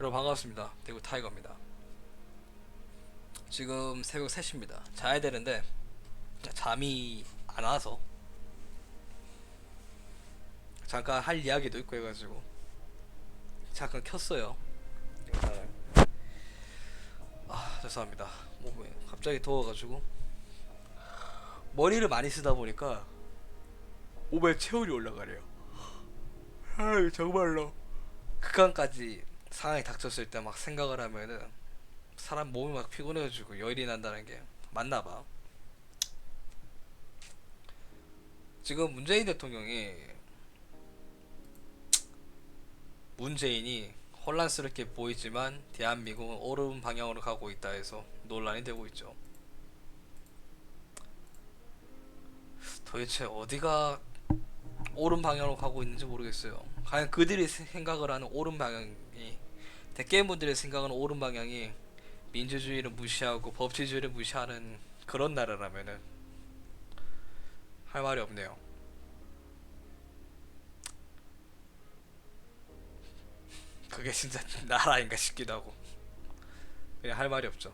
여러분 반갑습니다. 대구 타이거입니다. 지금 새벽 3시입니다. 자야 되는데 자, 잠이 안 와서 잠깐 할 이야기도 있고 해가지고 잠깐 켰어요. 아 죄송합니다. 몸이 갑자기 더워가지고 머리를 많이 쓰다 보니까 몸에 체온이 올라가래요. 아 정말로 극한까지 상황이 닥쳤을 때 막 생각을 하면은 사람 몸이 막 피곤해가지고 열이 난다는 게 맞나 봐. 지금 문재인 대통령이 문재인이 혼란스럽게 보이지만 대한민국은 옳은 방향으로 가고 있다 해서 논란이 되고 있죠. 도대체 어디가 옳은 방향으로 가고 있는지 모르겠어요. 과연 그들이 생각을 하는 옳은 방향이 대개분들의 생각하는 옳은 방향이 민주주의를 무시하고 법치주의를 무시하는 그런 나라라면은 할 말이 없네요. 그게 진짜 나라인가 싶기도 하고 그냥 할 말이 없죠.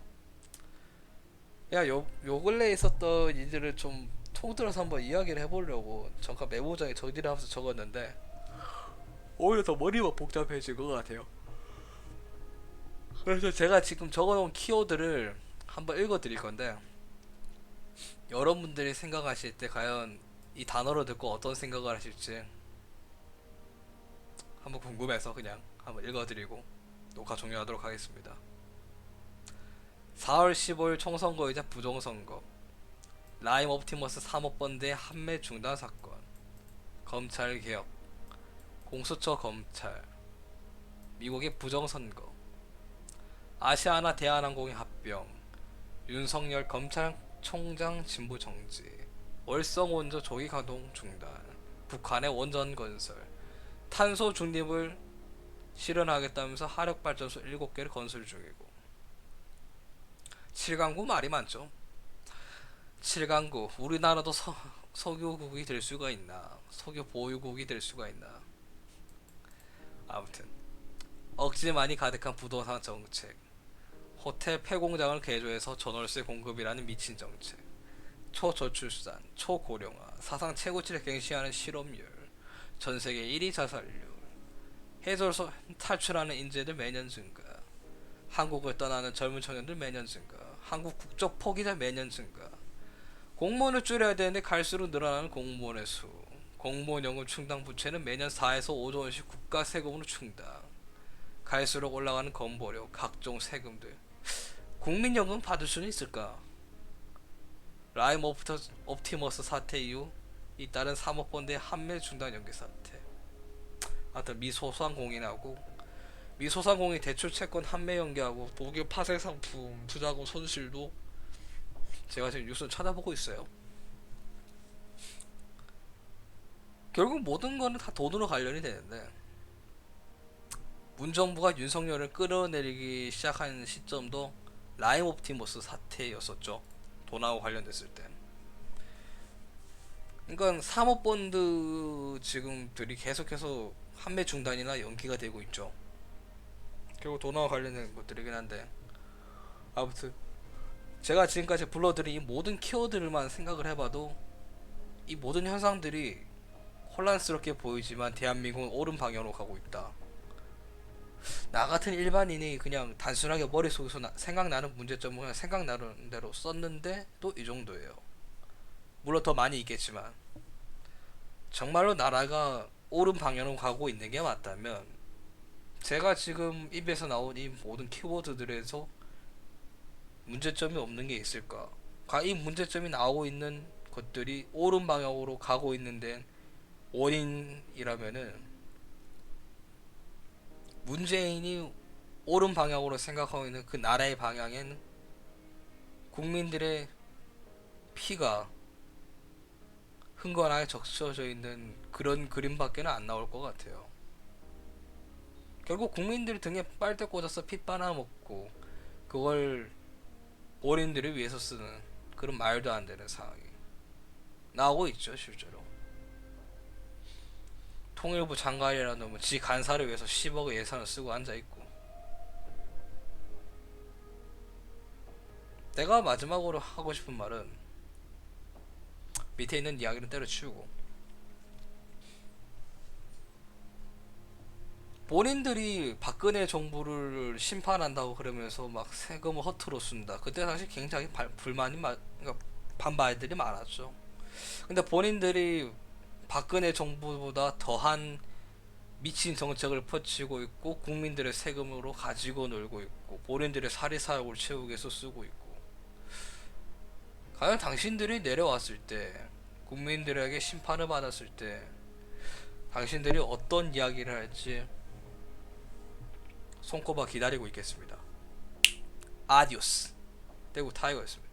야, 요, 요 근래에 있었던 일들을 좀 통틀어서 한번 이야기를 해보려고 잠깐 메모장에 정리를 하면서 적었는데 오히려 더 머리가 복잡해진 것 같아요. 그래서 제가 지금 적어놓은 키워드를 한번 읽어드릴 건데 여러분들이 생각하실 때 과연 이 단어를 듣고 어떤 생각을 하실지 한번 궁금해서 그냥 한번 읽어드리고 녹화 종료하도록 하겠습니다. 4월 15일 총선거이자 부정선거 라임 옵티머스 사모펀드의 한매 중단 사건 검찰 개혁 공수처 검찰 미국의 부정선거 아시아나 대한항공의 합병 윤석열 검찰총장 진부 정지 월성 원전 조기 가동 중단 북한의 원전 건설 탄소 중립을 실현하겠다면서 하력 발전소 7개를 건설 중이고 7강구 말이 많죠. 7강구 우리나라도 서, 석유국이 될 수가 있나 석유 보유국이 될 수가 있나 아무튼. 억지 만이 가득한 부동산 정책. 호텔 폐공장을 개조해서 전월세 공급이라는 미친 정책. 초저출산 초고령화 사상 최고치를 갱신하는 실업률 전 세계 1위 자살률. 해설소 탈출하는 인재들 매년 증가. 한국을 떠나는 젊은 청년들 매년 증가. 한국 국적 포기자 매년 증가. 공무원을 줄여야 되는데 갈수록 늘어나는 공무원의 수 공무원 연금 충당 부채는 매년 4에서 5조 원씩 국가 세금으로 충당. 갈수록 올라가는 건보료 각종 세금들. 국민연금 받을 수는 있을까? 라임 옵터, 옵티머스 사태 이후 잇따른 사모펀드의 한매 중단 연기 사태. 하여튼 미소상공인하고 미소상공인 대출 채권 한매 연기하고 독일 파생 상품 투자금 손실도 제가 지금 뉴스 찾아보고 있어요. 결국 모든 거는 다 돈으로 관련이 되는데 문정부가 윤석열을 끌어내리기 시작한 시점도 라임 옵티머스 사태였었죠. 돈하고 관련됐을 때. 그러니까 사모펀드 지금들이 계속해서 판매 중단이나 연기가 되고 있죠. 결국 돈하고 관련된 것들이긴 한데 아무튼 제가 지금까지 불러드린 이 모든 키워드를만 생각을 해봐도 이 모든 현상들이 혼란스럽게 보이지만 대한민국은 옳은 방향으로 가고 있다. 나 같은 일반인이 그냥 단순하게 머릿속에서 나, 생각나는 문제점을 그냥 생각나는 대로 썼는데 또 이 정도예요. 물론 더 많이 있겠지만 정말로 나라가 옳은 방향으로 가고 있는 게 맞다면 제가 지금 입에서 나온 이 모든 키워드들에서 문제점이 없는 게 있을까? 이 문제점이 나오고 있는 것들이 옳은 방향으로 가고 있는 데 원인이라면은 문재인이 옳은 방향으로 생각하고 있는 그 나라의 방향엔 국민들의 피가 흥건하게 적셔져 있는 그런 그림밖에는 안 나올 것 같아요. 결국 국민들이 등에 빨대 꽂아서 피 빨아먹고 그걸 어린들을 위해서 쓰는 그런 말도 안 되는 상황이 나오고 있죠 실제로. 통일부 장관이라는 놈은 지 간사를 위해서 10억 예산을 쓰고 앉아있고 내가 마지막으로 하고 싶은 말은 밑에 있는 이야기는 때려치우고 본인들이 박근혜 정부를 심판한다고 그러면서 막 세금을 허투루 쓴다. 그때 당시 굉장히 불만이 많, 그러니까 반발들이 많았죠. 근데 본인들이 박근혜 정부보다 더한 미친 정책을 펼치고 있고 국민들의 세금으로 가지고 놀고 있고 본인들의 사리사욕을 채우기 위해서 쓰고 있고 과연 당신들이 내려왔을 때 국민들에게 심판을 받았을 때 당신들이 어떤 이야기를 할지 손꼽아 기다리고 있겠습니다. 아디오스 대구 타이거였습니다.